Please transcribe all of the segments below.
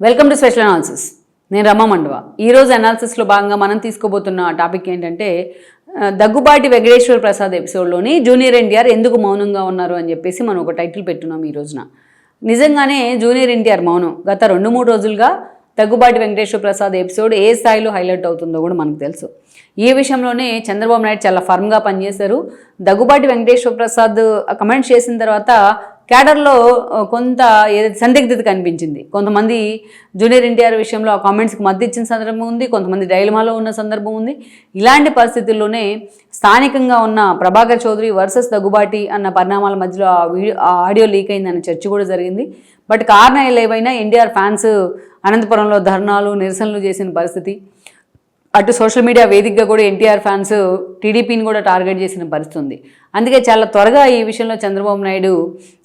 Welcome to special analysis నేను రమ్మ మండవ. ఈరోజు అనాలిసిస్లో భాగంగా మనం తీసుకోబోతున్న టాపిక్ ఏంటంటే దగ్గుబాటి వెంకటేశ్వర ప్రసాద్ ఎపిసోడ్లోని జూనియర్ ఎన్టీఆర్ ఎందుకు మౌనంగా ఉన్నారు అని చెప్పేసి మనం ఒక టైటిల్ పెట్టున్నాం ఈ రోజున. నిజంగానే జూనియర్ ఎన్టీఆర్ మౌనం గత రెండు మూడు రోజులుగా దగ్గుబాటి వెంకటేశ్వర ప్రసాద్ ఎపిసోడ్ ఏ స్థాయిలో హైలైట్ అవుతుందో కూడా మనకు తెలుసు. ఈ విషయంలోనే చంద్రబాబు నాయుడు చాలా ఫర్మ్గా పనిచేశారు. దగ్గుబాటి వెంకటేశ్వర ప్రసాద్ కమెంట్ చేసిన తర్వాత క్యాడర్లో కొంత సందిగ్ధత కనిపించింది. కొంతమంది జూనియర్ ఎన్టీఆర్ విషయంలో ఆ కామెంట్స్కి మద్దతు ఇచ్చిన సందర్భం ఉంది కొంతమంది డైలమాలో ఉన్న సందర్భం ఉంది. ఇలాంటి పరిస్థితుల్లోనే స్థానికంగా ఉన్న ప్రభాకర్ చౌదరి వర్సెస్ దగ్గుబాటి అన్న పరిణామాల మధ్యలో ఆ వీడియో ఆ ఆడియో లీక్ అయిందన్న చర్చ కూడా జరిగింది. బట్ కారణాలు ఏవైనా ఎన్టీఆర్ ఫ్యాన్స్ అనంతపురంలో ధర్నాలు నిరసనలు చేసిన పరిస్థితి అటు సోషల్ మీడియా వేదికగా కూడా ఎన్టీఆర్ ఫ్యాన్స్ టీడీపీని కూడా టార్గెట్ చేసిన పరిస్థితి ఉంది. అందుకే చాలా త్వరగా ఈ విషయంలో చంద్రబాబు నాయుడు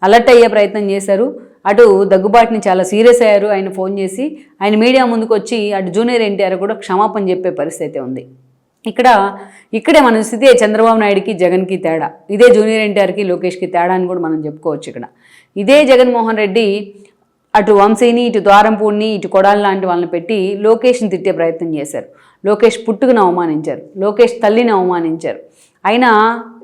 అలర్ట్ అయ్యే ప్రయత్నం చేశారు. అటు దగ్గుబాటిని చాలా సీరియస్ అయ్యారు. ఆయన ఫోన్ చేసి ఆయన మీడియా ముందుకు వచ్చి అటు జూనియర్ ఎన్టీఆర్ కూడా క్షమాపణ చెప్పే పరిస్థితి ఉంది. ఇక్కడ ఇక్కడే మన స్థితి చంద్రబాబు నాయుడుకి జగన్కి తేడా. ఇదే జూనియర్ ఎన్టీఆర్కి లోకేష్కి తేడా అని కూడా మనం చెప్పుకోవచ్చు ఇక్కడ. ఇదే జగన్మోహన్ రెడ్డి అటు వంశీని ఇటు ద్వారంపూడిని ఇటు కొడాలి లాంటి వాళ్ళని పెట్టి లోకేష్ని తిట్టే ప్రయత్నం చేశారు. లోకేష్ పుట్టుకుని అవమానించారు. లోకేష్ తల్లిని అవమానించారు. అయినా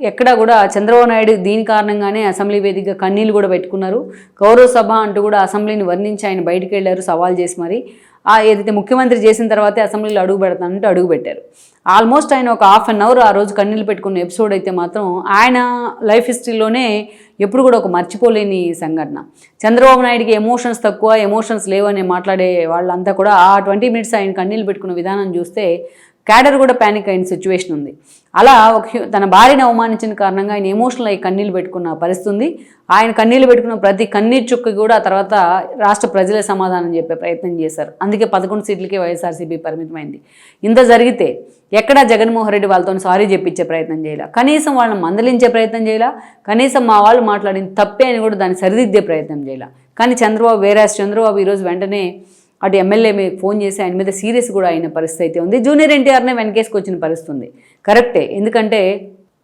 ఎక్కడా కూడా చంద్రబాబు నాయుడు దీని కారణంగానే అసెంబ్లీ వేదిక కన్నీళ్ళు కూడా పెట్టుకున్నారు. గౌరవ సభ అంటూ కూడా అసెంబ్లీని వర్ణించి ఆయన బయటికి వెళ్ళారు సవాల్ చేసి మరి. ఆ ఏదైతే ముఖ్యమంత్రి చేసిన తర్వాతే అసెంబ్లీలో అడుగు పెడతానంటూ అడుగు పెట్టారు. ఆల్మోస్ట్ ఆయన ఒక హాఫ్ అన్ అవర్ ఆ రోజు కన్నీళ్ళు పెట్టుకున్న ఎపిసోడ్ అయితే మాత్రం ఆయన లైఫ్ హిస్టరీలోనే ఎప్పుడు కూడా ఒక మర్చిపోలేని సంఘటన. చంద్రబాబు నాయుడికి ఎమోషన్స్ తక్కువ ఎమోషన్స్ లేవని మాట్లాడే వాళ్ళంతా కూడా ఆ ట్వంటీ మినిట్స్ ఆయన కన్నీళ్ళు పెట్టుకున్న విధానం చూస్తే క్యాడర్ కూడా ప్యానిక్ అయిన సిచ్యువేషన్ ఉంది. అలా ఒక తన భార్యను అవమానించిన కారణంగా ఆయన ఎమోషనల్ అయ్యి కన్నీళ్ళు పెట్టుకున్న పరిస్థితి ఉంది. ఆయన కన్నీళ్ళు పెట్టుకున్న ప్రతి కన్నీరు చుక్క కూడా తర్వాత రాష్ట్ర ప్రజలే సమాధానం చెప్పే ప్రయత్నం చేశారు. అందుకే పదకొండు సీట్లకే వైఎస్ఆర్సీపీ పరిమితమైంది. ఇంత జరిగితే ఎక్కడా జగన్మోహన్ రెడ్డి వాళ్ళతో సారీ చెప్పించే ప్రయత్నం చేయాల? కనీసం వాళ్ళని మందలించే ప్రయత్నం చేయాల? కనీసం మా వాళ్ళు మాట్లాడిన తప్పే అని కూడా దాన్ని సరిదిద్దే ప్రయత్నం చేయాల? కానీ చంద్రబాబు వేరే చంద్రబాబు ఈరోజు వెంటనే అటు ఎమ్మెల్యే మీద ఫోన్ చేసి ఆయన మీద సీరియస్ కూడా అయిన పరిస్థితి అయితే ఉంది. జూనియర్ ఎన్టీఆర్నే వెనకేసుకు వచ్చిన పరిస్థితి ఉంది కరెక్టే. ఎందుకంటే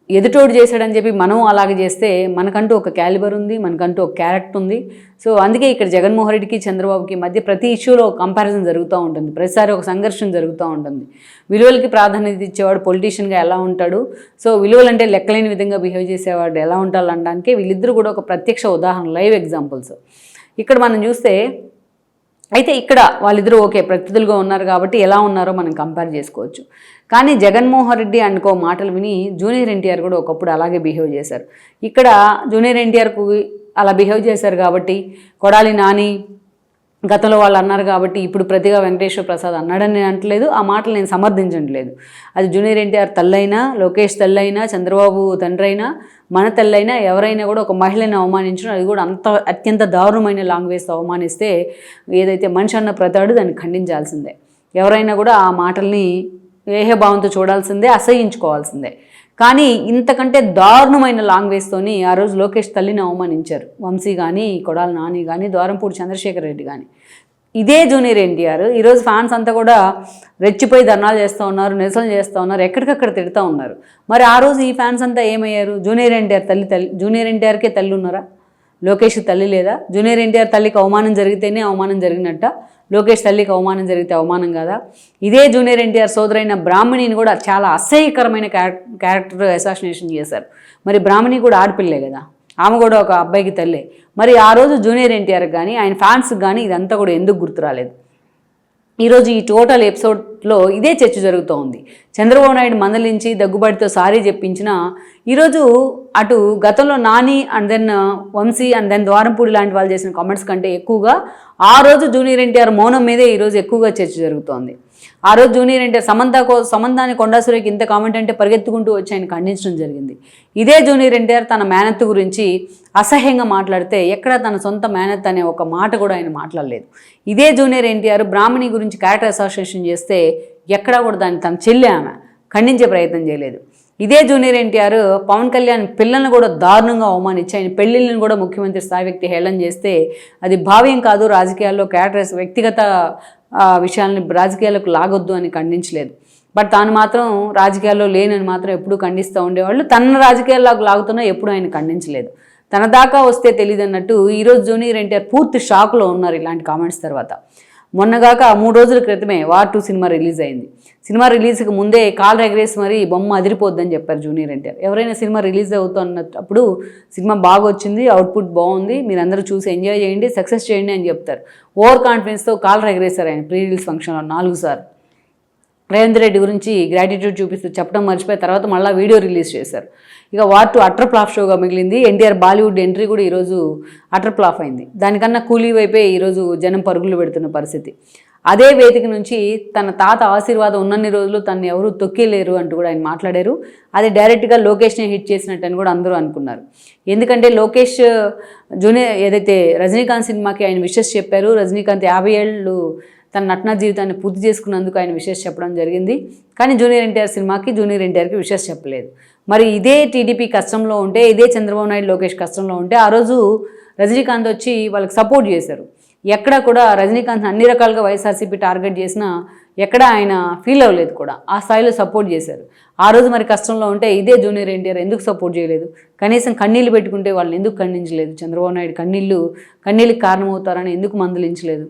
ఎదుటోడు చేశాడని చెప్పి మనం అలాగే చేస్తే మనకంటూ ఒక క్యాలిబర్ ఉంది మనకంటూ ఒక క్యారెక్టర్ ఉంది. సో అందుకే ఇక్కడ జగన్మోహన్ రెడ్డికి చంద్రబాబుకి మధ్య ప్రతి ఇష్యూలో కంపారిజన్ జరుగుతూ ఉంటుంది. ప్రతిసారి ఒక సంఘర్షణ జరుగుతూ ఉంటుంది. విలువలకి ప్రాధాన్యత ఇచ్చేవాడు పొలిటీషియన్గా ఎలా ఉంటాడు? సో విలువలంటే లెక్కలేని విధంగా బిహేవ్ చేసేవాడు ఎలా ఉంటాడు అనడానికి వీళ్ళిద్దరూ కూడా ఒక ప్రత్యక్ష ఉదాహరణ లైవ్ ఎగ్జాంపుల్స్ ఇక్కడ మనం చూస్తే అయితే ఇక్కడ వాళ్ళిద్దరూ ఓకే ప్రతినిధులుగా ఉన్నారు కాబట్టి ఎలా ఉన్నారో మనం కంపేర్ చేసుకోవచ్చు. కానీ జగన్మోహన్ రెడ్డి అనుకో మాటలు విని జూనియర్ ఎన్టీఆర్ కూడా ఒకప్పుడు అలాగే బిహేవ్ చేశారు. ఇక్కడ జూనియర్ ఎన్టీఆర్కు అలా బిహేవ్ చేశారు కాబట్టి కొడాలి నాని గతంలో వాళ్ళు అన్నారు కాబట్టి ఇప్పుడు ప్రతిగా వెంకటేశ్వర ప్రసాద్ అన్నాడని నేను అంటలేదు. ఆ మాటలు నేను సమర్థించట్లేదు. అది జూనియర్ ఎన్టీఆర్ తల్లైనా లోకేష్ తల్లైనా చంద్రబాబు తండ్రైనా మన తల్లైనా ఎవరైనా కూడా ఒక మహిళని అవమానించడం అది కూడా అంత అత్యంత దారుణమైన లాంగ్వేజ్తో అవమానిస్తే ఏదైతే మనిషి అన్న ప్రతాడు దాన్ని ఖండించాల్సిందే. ఎవరైనా కూడా ఆ మాటల్ని ఏహభావంతో చూడాల్సిందే అసహించుకోవాల్సిందే. కానీ ఇంతకంటే దారుణమైన లాంగ్వేజ్తోని ఆ రోజు లోకేష్ తల్లిని అవమానించారు. వంశీ కానీ కొడాల నాని కానీ ద్వారంపూడి చంద్రశేఖర్ రెడ్డి కానీ ఇదే జూనియర్ ఎన్టీఆర్. ఈరోజు ఫ్యాన్స్ అంతా కూడా రెచ్చిపోయి ధర్నాలు చేస్తూ ఉన్నారు నిరసనలు చేస్తూ ఉన్నారు ఎక్కడికక్కడ తిడుతూ ఉన్నారు. మరి ఆ రోజు ఈ ఫ్యాన్స్ అంతా ఏమయ్యారు? జూనియర్ ఎన్టీఆర్ తల్లి తల్లి జూనియర్ ఎన్టీఆర్కే తల్లి ఉన్నారా? లోకేష్ తల్లి లేదా? జూనియర్ ఎన్టీఆర్ తల్లికి అవమానం జరిగితేనే అవమానం జరిగినట్ట. లోకేష్ తల్లికి అవమానం జరిగితే అవమానం కదా? ఇదే జూనియర్ ఎన్టీఆర్ సోదరైన బ్రాహ్మణిని కూడా చాలా అసహ్యకరమైన క్యారెక్టర్ అసాసినేషన్ చేశారు. మరి బ్రాహ్మణి కూడా ఆడపిల్లే కదా? ఆమె కూడా ఒక అబ్బాయికి తల్లే. మరి ఆ రోజు జూనియర్ ఎన్టీఆర్ కానీ ఆయన ఫ్యాన్స్కి కానీ ఇదంతా కూడా ఎందుకు గుర్తు రాలేదు? ఈరోజు ఈ టోటల్ ఎపిసోడ్లో ఇదే చర్చ జరుగుతూ ఉంది చంద్రబాబు నాయుడు మందలించి దగ్గుబాటితో సారీ చెప్పించిన ఈరోజు అటు గతంలో Nani and then uh, Vamsi and then Dwarampudi లాంటి వాళ్ళు చేసిన కామెంట్స్ కంటే ఎక్కువగా ఆ రోజు జూనియర్ ఎన్టీఆర్ మౌనం మీదే ఈరోజు ఎక్కువగా చర్చ జరుగుతోంది. ఆ రోజు జూనియర్ ఎన్టీఆర్ సమంత కో సమంతాని కొండాసురికి ఇంత కామెంట్ అంటే పరిగెత్తుకుంటూ వచ్చి ఆయన ఖండించడం జరిగింది. ఇదే జూనియర్ ఎన్టీఆర్ తన మేనత్తు గురించి అసహ్యంగా మాట్లాడితే ఎక్కడ తన సొంత మేనత్ అనే ఒక మాట కూడా ఆయన మాట్లాడలేదు. ఇదే జూనియర్ ఎన్టీఆర్ బ్రాహ్మణి గురించి క్యారెక్టర్ అసోసియేషన్ చేస్తే ఎక్కడా కూడా దాన్ని తన చెల్లి ఆమె ఖండించే ప్రయత్నం చేయలేదు. ఇదే జూనియర్ ఎన్టీఆర్ పవన్ కళ్యాణ్ పిల్లల్ని కూడా దారుణంగా అవమానించి ఆయన పెళ్ళిళ్ళని కూడా ముఖ్యమంత్రి స్థాయి వ్యక్తి హేళన చేస్తే అది భావ్యం కాదు రాజకీయాల్లో క్యారెక్టర్స్ వ్యక్తిగత విషయాల్ని రాజకీయాలకు లాగొద్దు అని ఖండించలేదు. బట్ తాను మాత్రం రాజకీయాల్లో లేనని మాత్రం ఎప్పుడూ ఖండిస్తూ ఉండేవాళ్ళు. తన రాజకీయాల్లోకి లాగుతున్నా ఎప్పుడూ ఆయన ఖండించలేదు. తన దాకా వస్తే తెలియదు అన్నట్టు ఈరోజు జూనియర్ ఎన్టీఆర్ పూర్తి షాక్లో ఉన్నారు ఇలాంటి కామెంట్స్ తర్వాత. మొన్నగాక మూడు రోజుల క్రితమే వార్ టూ సినిమా రిలీజ్ అయింది. సినిమా రిలీజ్కి ముందే కాల్ ఎగరేసి మరి బొమ్మ అదిరిపోద్దని చెప్పారు జూనియర్ ఎన్టీఆర్. ఎవరైనా సినిమా రిలీజ్ అవుతున్నప్పుడు సినిమా బాగా వచ్చింది అవుట్పుట్ బాగుంది మీరందరూ చూసి ఎంజాయ్ చేయండి సక్సెస్ చేయండి అని చెప్తారు. ఓవర్ కాన్ఫిడెన్స్తో కాల్ ఎగరేశారు ఆయన ప్రీ రిలీజ్ ఫంక్షన్లో నాలుగు సార్లు. రేవంత్ రెడ్డి గురించి గ్రాటిట్యూడ్ చూపిస్తూ చెప్పడం మర్చిపోయి తర్వాత మళ్ళీ వీడియో రిలీజ్ చేశారు. ఇక వార్ అటర్ ఫ్లాప్ షోగా మిగిలింది. ఎన్టీఆర్ బాలీవుడ్ ఎంట్రీ కూడా ఈరోజు అటర్ ఫ్లాప్ అయింది. దానికన్నా కూలీ వైపే ఈరోజు జనం పరుగులు పెడుతున్న పరిస్థితి. అదే వేదిక నుంచి తన తాత ఆశీర్వాదం ఉన్నన్ని రోజులు తను ఎవరు తొక్కేలేరు అంటూ కూడా ఆయన మాట్లాడారు. అది డైరెక్ట్గా లోకేష్నే హిట్ చేసినట్టు అని కూడా అందరూ అనుకున్నారు. ఎందుకంటే లోకేష్ జూనియర్ ఏదైతే రజనీకాంత్ సినిమాకి ఆయన విషెస్ చెప్పారు రజనీకాంత్ యాభై ఏళ్ళు తన నటనా జీవితాన్ని పూర్తి చేసుకున్నందుకు ఆయన విశేష చెప్పడం జరిగింది. కానీ జూనియర్ ఎన్టీఆర్ సినిమాకి జూనియర్ ఎన్టీఆర్కి విశేష చెప్పలేదు. మరి ఇదే టీడీపీ కష్టంలో ఉంటే ఇదే చంద్రబాబు నాయుడు లోకేష్ కష్టంలో ఉంటే ఆ రోజు రజనీకాంత్ వచ్చి వాళ్ళకి సపోర్ట్ చేశారు. ఎక్కడ కూడా రజనీకాంత్ అన్ని రకాలుగా వైఎస్ఆర్సీపీ టార్గెట్ చేసినా ఎక్కడ ఆయన ఫీల్ అవ్వలేదు కూడా. ఆ స్థాయిలో సపోర్ట్ చేశారు. ఆ రోజు మరి కష్టంలో ఉంటే ఇదే జూనియర్ ఎన్టీఆర్ ఎందుకు సపోర్ట్ చేయలేదు? కనీసం కన్నీళ్ళు పెట్టుకుంటే వాళ్ళని ఎందుకు ఖండించలేదు? చంద్రబాబు నాయుడు కన్నీళ్ళు కన్నీళ్ళకి కారణమవుతారని ఎందుకు మందలించలేదు?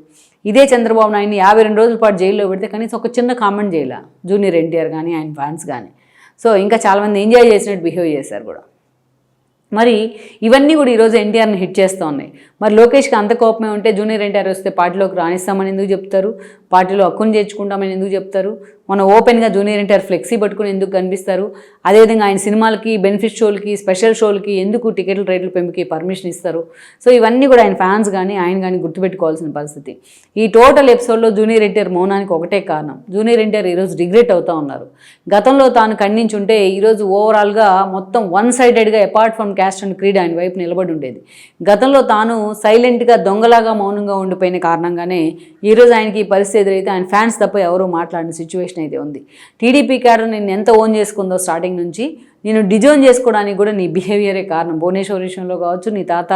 ఇదే చంద్రబాబు నాయుడిని యాభై రెండు రోజుల పాటు జైల్లో పెడితే కనీసం ఒక చిన్న కామెంట్ చేయలే. జూనియర్ ఎన్టీఆర్ కానీ ఆయన ఫ్యాన్స్ కానీ సో ఇంకా చాలామంది ఎంజాయ్ చేసినట్టు బిహేవ్ చేశారు కూడా. మరి ఇవన్నీ కూడా ఈరోజు ఎన్టీఆర్ని హిట్ చేస్తూ ఉన్నాయి. మరి లోకేష్కి అంత కోపమే ఉంటే జూనియర్ ఎన్టీఆర్ వస్తే పార్టీలోకి రాణిస్తామని ఎందుకు చెప్తారు? పార్టీలో హక్కును చేర్చుకుంటామని ఎందుకు చెప్తారు? మన ఓపెన్గా జూనియర్ ఇంటర్ ఫ్లెక్సీ పట్టుకుని ఎందుకు కనిపిస్తారు? అదేవిధంగా ఆయన సినిమాలకి బెనిఫిట్ షోలకి స్పెషల్ షోలకి ఎందుకు టికెట్ల రేట్లు పెంపుకి పర్మిషన్ ఇస్తారు? సో ఇవన్నీ కూడా ఆయన ఫ్యాన్స్ కానీ ఆయన కానీ గుర్తుపెట్టుకోవాల్సిన పరిస్థితి. ఈ టోటల్ ఎపిసోడ్లో జూనియర్ ఎన్టీఆర్ మౌనానికి ఒకటే కారణం. జూనియర్ ఎన్టీఆర్ ఈరోజు రిగ్రెట్ అవుతూ ఉన్నారు. గతంలో తాను ఖండించుంటే ఈరోజు ఓవరాల్గా మొత్తం one సైడెడ్గా apart from caste and creed ఆయన వైపు నిలబడి ఉండేది. గతంలో తాను సైలెంట్గా దొంగలాగా మౌనంగా ఉండిపోయిన కారణంగానే ఈరోజు ఆయనకి ఈ పరిస్థితి ఎదురైతే ఆయన ఫ్యాన్స్ తప్ప ఎవరు మాట్లాడిన సిచ్యువేషన్ అయితే ఉంది. టీడీపీ క్యాడర్ నేను ఎంత ఓన్ చేసుకుందో స్టార్టింగ్ నుంచి నేను డిజోన్ చేసుకోవడానికి కూడా నీ బిహేవియరే కారణం. భువనేశ్వర్ విషయంలో కావచ్చు నీ తాత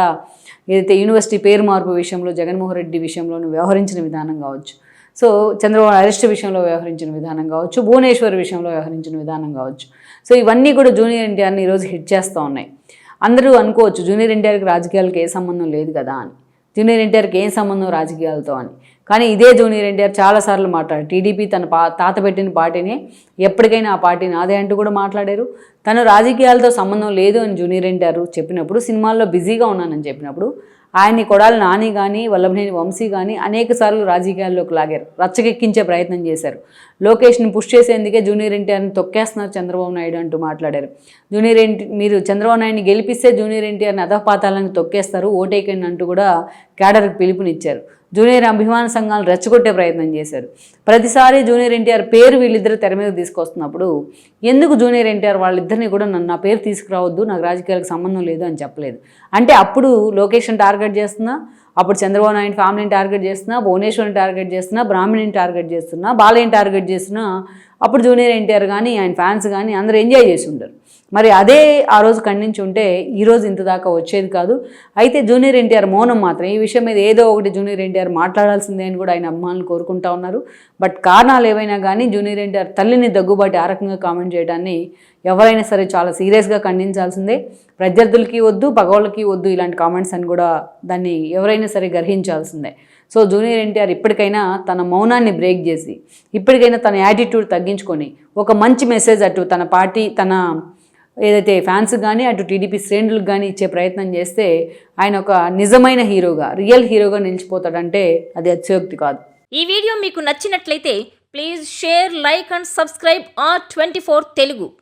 ఏదైతే యూనివర్సిటీ పేరు మార్పు విషయంలో జగన్మోహన్ రెడ్డి విషయంలో నువ్వు వ్యవహరించిన విధానం కావచ్చు. సో చంద్రబాబు అరెస్ట్ విషయంలో వ్యవహరించిన విధానం కావచ్చు భువనేశ్వర్ విషయంలో వ్యవహరించిన విధానం కావచ్చు. సో ఇవన్నీ కూడా జూనియర్ ఎన్టీఆర్ని ఈరోజు హిట్ చేస్తూ ఉన్నాయి. అందరూ అనుకోవచ్చు జూనియర్ ఎన్టీఆర్కి రాజకీయాలకు ఏ సంబంధం లేదు కదా అని. జూనియర్ ఎన్టీఆర్కి ఏం సంబంధం రాజకీయాలతో అని. కానీ ఇదే జూనియర్ ఎన్టీఆర్ చాలాసార్లు మాట్లాడారు. టీడీపీ తన పా తాత పెట్టిన పార్టీని ఎప్పటికైనా ఆ పార్టీ నాదే అంటూ కూడా మాట్లాడారు. తను రాజకీయాలతో సంబంధం లేదు అని జూనియర్ ఎన్టీఆర్ చెప్పినప్పుడు సినిమాల్లో బిజీగా ఉన్నానని చెప్పినప్పుడు ఆయన్ని కొడాలి నాని కానీ వల్లభనేని వంశీ కానీ అనేక సార్లు రాజకీయాల్లోకి లాగారు రచ్చకెక్కించే ప్రయత్నం చేశారు. లోకేష్ని పుష్ చేసేందుకే జూనియర్ ఎన్టీఆర్ని తొక్కేస్తున్నారు చంద్రబాబు నాయుడు అంటూ మాట్లాడారు. జూనియర్ ఎన్టీ మీరు చంద్రబాబు నాయుడిని గెలిపిస్తే జూనియర్ ఎన్టీఆర్ని అధపాతాలను తొక్కేస్తారు ఓటేకండి అంటూ కూడా క్యాడర్కి పిలుపునిచ్చారు. జూనియర్ అభిమాన సంఘాలు రెచ్చగొట్టే ప్రయత్నం చేశారు. ప్రతిసారి జూనియర్ ఎన్టీఆర్ పేరు వీళ్ళిద్దరు తెర మీద తీసుకొస్తున్నప్పుడు ఎందుకు జూనియర్ ఎన్టీఆర్ వాళ్ళిద్దరిని కూడా నన్ను నా పేరు తీసుకురావద్దు నాకు రాజకీయాలకు సంబంధం లేదు అని చెప్పలేదు. అంటే అప్పుడు లొకేషన్ టార్గెట్ చేస్తున్నా అప్పుడు చంద్రబాబు నాయుడు ఫ్యామిలీని టార్గెట్ చేస్తున్నా భువనేశ్వర్ని టార్గెట్ చేస్తున్నా బ్రాహ్మణిని టార్గెట్ చేస్తున్నా బాలయ్యని టార్గెట్ చేస్తున్నా అప్పుడు జూనియర్ ఎన్టీఆర్ కానీ ఆయన ఫ్యాన్స్ కానీ అందరూ ఎంజాయ్ చేసి ఉంటారు. మరి అదే ఆ రోజు ఖండించి ఉంటే ఈరోజు ఇంత దాకా వచ్చేది కాదు. అయితే జూనియర్ ఎన్టీఆర్ మౌనం మాత్రం ఈ విషయం మీద ఏదో ఒకటి జూనియర్ ఎన్టీఆర్ మాట్లాడాల్సిందే అని కూడా ఆయన అభిమానులు కోరుకుంటా ఉన్నారు. బట్ కారణాలు ఏవైనా కానీ జూనియర్ ఎన్టీఆర్ తల్లిని దగ్గుబాటి ఆ రకంగా కామెంట్ చేయడాన్ని ఎవరైనా సరే చాలా సీరియస్గా ఖండించాల్సిందే. ప్రత్యర్థులకి వద్దు పగవాళ్ళకి వద్దు ఇలాంటి కామెంట్స్ అని కూడా దాన్ని ఎవరైనా సరే గ్రహించాల్సిందే. సో జూనియర్ ఎన్టీఆర్ ఇప్పటికైనా తన మౌనాన్ని బ్రేక్ చేసి ఇప్పటికైనా తన యాటిట్యూడ్ తగ్గించుకొని ఒక మంచి మెసేజ్ అటు తన పార్టీ తన ఏదైతే ఫ్యాన్స్ కానీ అటు టీడీపీ శ్రేణులకు కానీ ఇచ్చే ప్రయత్నం చేస్తే ఆయన ఒక నిజమైన హీరోగా రియల్ హీరోగా నిలిచిపోతాడంటే అది అత్యోక్తి కాదు. ఈ వీడియో మీకు నచ్చినట్లయితే please share like and subscribe R twenty four Telugu